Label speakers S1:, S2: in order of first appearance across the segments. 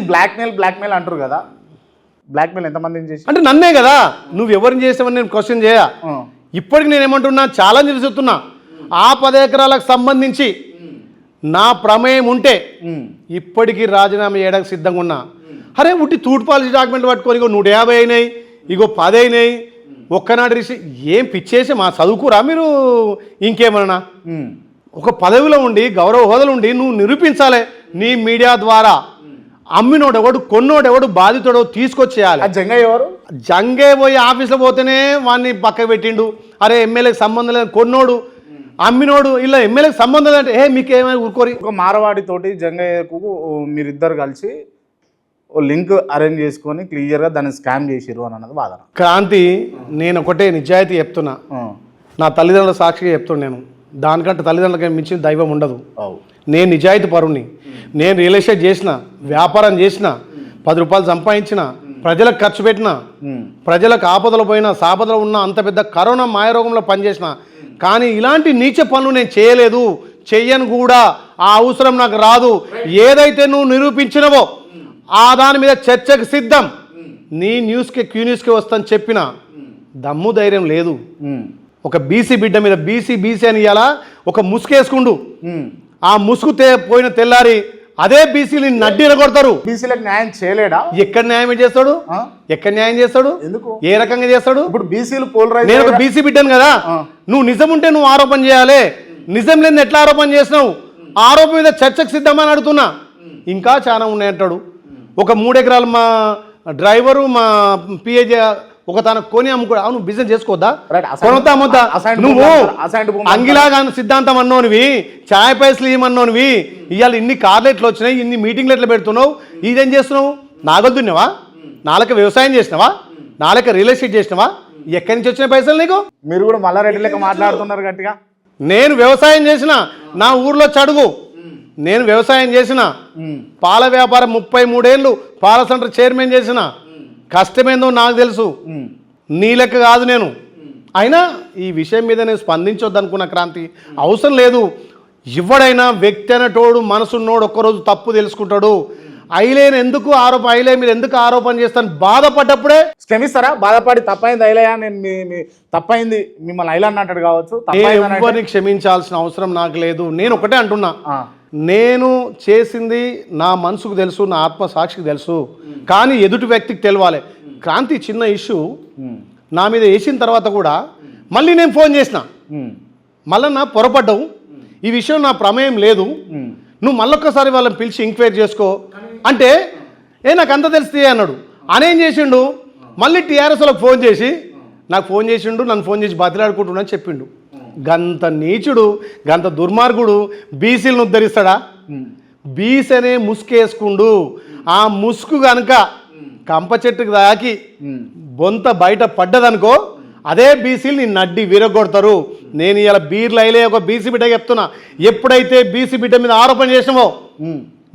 S1: Blackmail blackmail అంటారు కదా. Blackmail ఎంతమందిని చేసి
S2: అంటే నన్నే కదా. నువ్వు ఎవరిని చేసావని నేను క్వశ్చన్ చేయ. ఇప్పటికి నేను ఏమంటున్నా? ఛాలెంజ్ చెప్తున్నా. ఆ పది ఎకరాలకు సంబంధించి నా ప్రమేయం ఉంటే ఇప్పటికీ రాజీనామా చేయడానికి సిద్ధంగా ఉన్నా. అరే ఉట్టి తూటు పాలసీ డాక్యుమెంట్ పట్టుకొని ఇగో నూట యాభై అయినాయి ఇగో పది అయినాయి ఒక్కనాడు రిసి ఏం పిచ్చేసి మా చదువుకురా మీరు ఇంకేమన్నా? ఒక పదవిలో ఉండి గౌరవ హోదాలో ఉండి నువ్వు నిరూపించాలి నీ మీడియా ద్వారా. అమ్మినోడెవడు కొన్నోడెవడు బాధితుడో తీసుకొచ్చేయాలి.
S1: ఆ జంగ ఎవరు?
S2: జంగే పోయి ఆఫీస్లో పోతేనే వాడిని పక్క పెట్టిండు. అరే ఎమ్మెల్యేకి సంబంధం లేదు కొన్నోడు అమ్మినోడు ఇలా ఎమ్మెల్యేకి సంబంధం లేదంటే ఏ మీకు ఏమైనా ఊరుకోరి?
S1: ఒక మారవాడి తోటి జంగయ్యకు మీరిద్దరు కలిసి ఓ లింక్ అరేంజ్ చేసుకొని క్లియర్గా దాన్ని స్కామ్ చేసిర్రు అని అన్నది వాదన.
S2: క్రాంతి నేను ఒకటే నిజాయితీ చెప్తున్నా. నా తల్లిదండ్రుల సాక్షిగా చెప్తున్నా నేను. దానికంటే తల్లిదండ్రులకి మించిన దైవం ఉండదు. నేను నిజాయితీ పరుణ్ణి. నేను రియల్ ఎస్టేట్ చేసిన వ్యాపారం చేసిన పది రూపాయలు సంపాదించిన ప్రజలకు ఖర్చు పెట్టిన ప్రజలకు ఆపదలు పోయినా సాపదలు ఉన్న అంత పెద్ద కరోనా మాయరోగంలో పనిచేసిన. కానీ ఇలాంటి నీచ పనులు నేను చేయలేదు. చెయ్యను కూడా. ఆ అవసరం నాకు రాదు. ఏదైతే నువ్వు నిరూపించినవో ఆ దాని మీద చర్చకు సిద్ధం. నీ న్యూస్కి క్యూ న్యూస్కి వస్తాను చెప్పిన దమ్ము ధైర్యం లేదు. ఒక బీసీ బిడ్డ మీద బీసీ బీసీ అని ఇయ్యాలా? ఒక ముసుగేసుకుండు
S1: ఉమ్.
S2: ఆ ముసుగు పోయిన తెల్లారి అదే బీసీని నడ్డీన కొడతారు
S1: బీసీలకు న్యాయం చేయలేడా?
S2: ఎక్కడ న్యాయం చేస్తాడు? ఎక్కడ న్యాయం చేస్తాడు?
S1: ఎందుకు?
S2: ఏ రకంగా చేస్తాడు?
S1: ఇప్పుడు బీసీలు పోలరైజ్
S2: నేను ఒక బీసీ బిడ్డను కదా. నువ్వు నిజం ఉంటే నువ్వు ఆరోపణ చేయాలి. నిజం లేని ఎట్లా ఆరోపణ చేసినావు? ఆరోపణ మీద చర్చకు సిద్ధమని అడుగుతున్నా. ఇంకా చాలా ఉన్నాయంటాడు. ఒక మూడు ఎకరాలు మా డ్రైవరు మా పిఏ ఒక తన కొని అమ్ముకో అవును బిజినెస్ చేసుకోవద్దా?
S1: అసైన్-
S2: కొనొద్దా అమ్మొద్దా? నువ్వు అంగిలాగా సిద్ధాంతం అన్నోనివి ఛాయ్ పైసలు ఇవ్వమన్నోనివి ఇవాళ ఇన్ని కార్లు ఎట్లా వచ్చినాయి ఇన్ని మీటింగ్లు ఎట్లా పెడుతున్నావు ఇదేం చేస్తున్నావు? నాగలు దున్నావా నాలుక వ్యవసాయం చేసినావా? నాలుక రియల్ ఎస్టేట్ చేసినావా? ఎక్కడి నుంచి వచ్చిన పైసలు నీకు?
S1: మీరు కూడా మల్లారెడ్డి లెక్క మాట్లాడుతున్నారు గట్టిగా.
S2: నేను వ్యవసాయం చేసిన నా ఊర్లో చడుగు. నేను వ్యవసాయం చేసిన పాల వ్యాపారం ముప్పై మూడేళ్ళు పాల సెంటర్ చైర్మన్ చేసిన కష్టమేందో నాకు తెలుసు. నీ లెక్క కాదు నేను. అయినా ఈ విషయం మీద నేను స్పందించొద్దు అనుకున్న క్రాంతి అవసరం లేదు. ఎవడైనా వ్యక్తి అనేటోడు మనసున్నోడు ఒక్కరోజు తప్పు తెలుసుకుంటాడు. ఐలేని ఎందుకు ఆరోపణ ఐలే మీరు ఎందుకు ఆరోపణ చేస్తాను బాధపడ్డప్పుడే
S1: క్షమిస్తారా? బాధపడి తప్పైంది అయిలయా నేను మీ తప్పైంది మిమ్మల్ని ఐలా అన్నట్టు కావచ్చు.
S2: ఎవరిని క్షమించాల్సిన అవసరం నాకు లేదు. నేను ఒకటే అంటున్నా. నేను చేసింది నా మనసుకు తెలుసు నా ఆత్మ సాక్షికి తెలుసు. కానీ ఎదుటి వ్యక్తికి తెలవాలి. క్రాంతి చిన్న ఇష్యూ. నా మీద వేసిన తర్వాత కూడా మళ్ళీ నేను ఫోన్ చేసిన. మళ్ళీ నా పొరపడ్డావు. ఈ విషయం నా ప్రమేయం లేదు. నువ్వు మళ్ళొక్కసారి వాళ్ళని పిలిచి ఎంక్వైరీ చేసుకో. అంటే ఏ నాకు అంత తెలిస్తే అన్నాడు. అనేం చేసిండు? మళ్ళీ టీఆర్ఎస్ వాళ్ళకి ఫోన్ చేసి నాకు ఫోన్ చేసిండు నన్ను ఫోన్ చేసి బతిలాడుకుంటున్నా అని చెప్పిండు. గంత నీచుడు గంత దుర్మార్గుడు బీసీలను ఉద్ధరిస్తాడా? బీసీ అనే ముసుకేసుకుండు. ఆ ముసుగు కనుక కంప చెట్టుకు తాకి బొంత బయట పడ్డదనుకో అదే బీసీలు నీ నడ్డి విరగొడతారు. నేను ఇలా బీర్లు అయిలే ఒక బీసీ బిడ్డ చెప్తున్నా. ఎప్పుడైతే బీసీ బిడ్డ మీద ఆరోపణ చేసినావో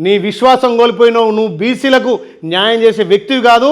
S2: నీ విశ్వాసం కోల్పోయినావు. నువ్వు బీసీలకు న్యాయం చేసే వ్యక్తివి కాదు.